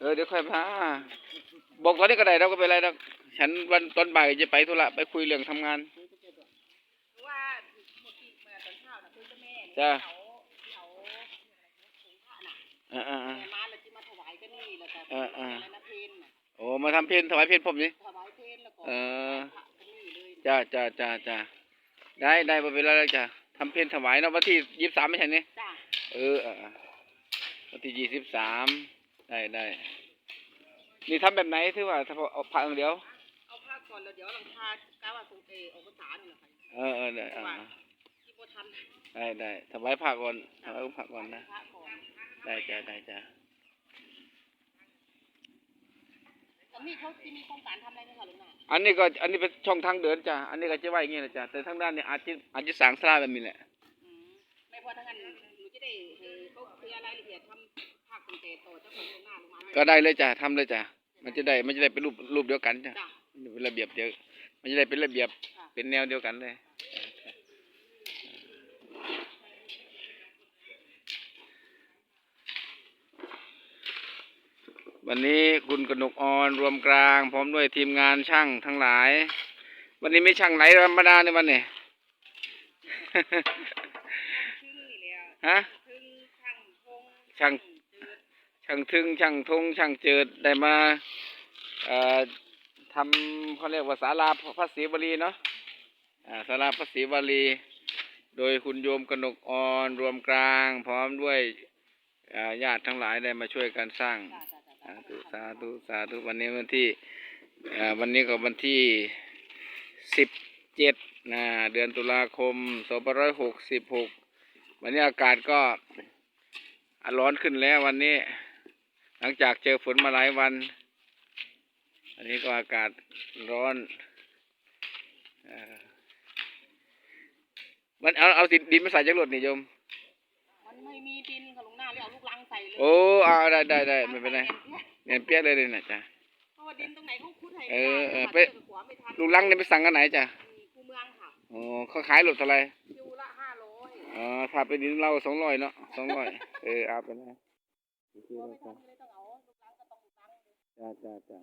เออเดี๋ยวค่อยพาบอกตอนนี้ก็ได้เราก็ไปนไรแล้วฉันวันตอนบ่ายจะไปธุระไปคุยเรื่องทำงานว่าหมดที่เมื่อตอนเช้าน่ะคุยกับแม่จ้ะเขาเขาถุงผ้าน่ะอ่าอ่าแม่มาแล้วที่มาถวายก็นี่แล้วก็เออเอออะไรนะเพนน่ะโอ้มาทำเพลถวายเพลผมนี่ถวายเพนแล้วก็เออพระก็นี่เลยจ้าจ้าจ้าจ้าได้ได้บ่เป็นไรแล้วจ้ะทำเพลถวายเนาะวันที่ยี่สิบสามไม่ใช่นี่จ้ะเออเออเออ วันที่ยี่สิบสามได้ได้นี่ทำแบบไหนถือว่าถ้าเอาผักอย่างเดียวเอาผ้าก่อนแล้วเดี๋ยวหลังคากาว่าคงเอออกภาษานี่แหละค่ะเออเออได้อ่าที่บ่ทันได้ได้ถวายผักก่อนถวายผักก่อนนะพระก่อนได้จ้าได้จ้าตอนนี้เขาที่มีโครงการทำอะไรไหมคะลุงน่ะอันนี้ก็อันนี้เป็นช่องทางเดินจ้ะ อันนี้ก็จะไว้อย่างงี้นะจ้ะ แต่ทางด้านนี้อาจจะอาจจะสร้างสลาแบบนี้แหละอืมไม่พอทั้งนั้นหนู จะได้เออเขาเคลียร์รายละเอียดทำภาคคงเตต่อเจ้าของโรงงานลงมาก็ได้เลยจ้ะทำเลยจ้ะมันจะได้มันจะได้เป็นรูปรูปเดียวกันจ้ะจ้ะ เป็นระเบียบเดียวมันจะได้เป็นระเบียบค่ะ เป็นแนวเดียวกันเลย วันนี้คุณกนกออนรวมกลาง พร้อมด้วยทีมงานช่างทั้งหลาย วันนี้ไม่ช่างไหนธรรมดาในวันนี้ ฮะช่างช่างทึงช่างทงช่างเจิดได้มาเอ่อทำเขาเรียกว่าศาลาพระศรีวลีเนาะอ่าศาลาพระศรีวลี โดยคุณโยมกนกอ่อนรวมกลาง พร้อมด้วยญาติทั้งหลายได้มาช่วยกันสร้างสาธุสาธุสาธุวันนี้วันที่วันนี้ก็วันที่สิบเจ็ดนะเดือนตุลาคมสองพันร้อยหกสิบหก วันนี้อากาศก็อะร้อนขึ้นแล้ววันนี้ หลังจากเจอฝนมาหลายวัน อันนี้ก็อากาศร้อนเอ่อมันเอาเอาดินดินมาใส่จักรรถนี่โยมมันไม่มีดินค่ะลุงหน้าเลยเอาลูกลังใส่เลยโอ้เอาได้ได้ได้ไม่เป็นไรเนียนเปียกเลยเลยนะจ๊ะเพราะว่าดินตรงไหนเขาขุดให้เออเออม่ไปด้ค่ะขวาไม่ทันลูกลังนี่ไปสั่งกันไหนจ๊ะอืมคูเมืองค่ะอ๋อเขาขายรถเท่าไหร คิวละห้าร้อย อ๋อ ถ้าเป็นดินเราสองร้อยเนาะสองร้อยเอออาไปนะโอเคกลัวแล้วไงเอาลูกลังก็ต้องลูกลังจ้าจ้าจ้า